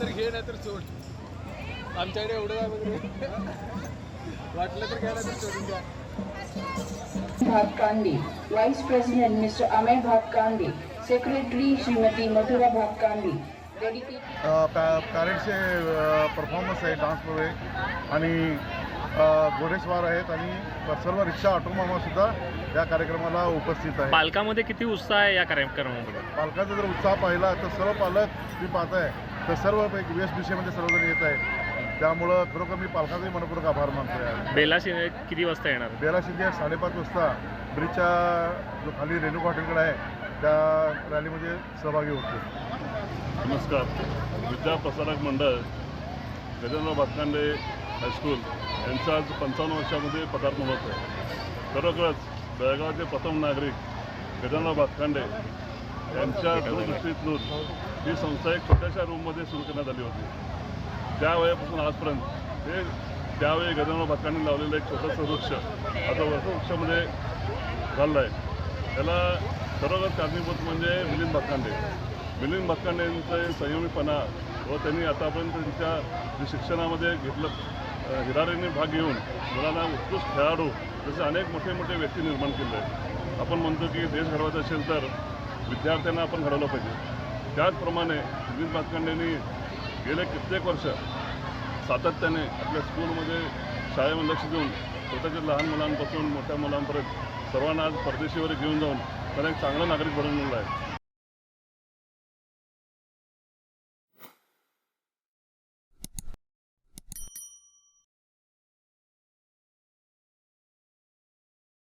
तर गेलं तर चोरी आमच्याकडे एवढं वाटलं तर गेलं तर चोरून द्या. Bhagkandi vice president mister Ameya Bhagkandi secretary Shrimati Madhura Bhagkandi पॅ पॅरेंट्सचे परफॉर्मन्स आहे ट्रान्सफर आहे आणि घोडेस्वार आहेत आणि सर्व रिक्षा ऑटोमामासुद्धा या कार्यक्रमाला उपस्थित आहे पालकामध्ये किती उत्साह आहे या कार्यक्रमामध्ये? पालकांचा जर उत्साह पाहिला तर सर्व पालक तुम्ही पाहताय तर सर्व एक वेशभूषेमध्ये सर्वजण येत आहेत. त्यामुळं खरोखर मी पालकांचे मनपूर्वक आभार मानतो आहे बेला शिंदे किती वाजता येणार? बेला शिंदे साडेपाच वाजता ब्रिजच्या जो खाली रेणुका हॉटेलकडे आहे त्या रॅलीमध्ये सहभागी होतो नमस्कार. विद्या प्रसारक मंडळ गजानन भातकांडे हायस्कूल यांचं आज पंचावन्न वर्षामध्ये पदार्पण होत आहे. खरोखरच बेळगावचे प्रथम नागरिक गजानराव भातकांडे यांच्या दूरदृष्टीतून ही संस्था एक छोट्याशा रूममध्ये सुरू करण्यात आली होती. त्यावेळेपासून आजपर्यंत हे त्यावेळी गजानराव भातकांडे लावलेलं एक छोटंसं वृक्ष आता वृक्षामध्ये झालं आहे. त्याला खरोखर कारणीभूत म्हणजे मिलिंद भातकांडे मिलिंद भातकांडे यांचं संयमीपणा व त्यांनी आतापर्यंत त्यांच्या शिक्षणामध्ये घेतलं हिरारेने भाग घेऊन मुलांना उत्कृष्ट खेळाडू जसे अनेक मोठे मोठे व्यक्ती निर्माण केले. आहेत आपण म्हणतो की देश घडवायचा असेल तर विद्यार्थ्यांना आपण घडवलं पाहिजे. त्याचप्रमाणे मिलिंद भातकांडेंनी गेले कित्येक वर्ष सातत्याने आपल्या स्कूलमध्ये शाळेमध्ये लक्ष देऊन स्वतःच्या लहान मुलांपासून मोठ्या मुलांपर्यंत सर्वांना आज परदेशीवर घेऊन जाऊन त्यांना एक चांगला नागरिक बनवलेला आहे.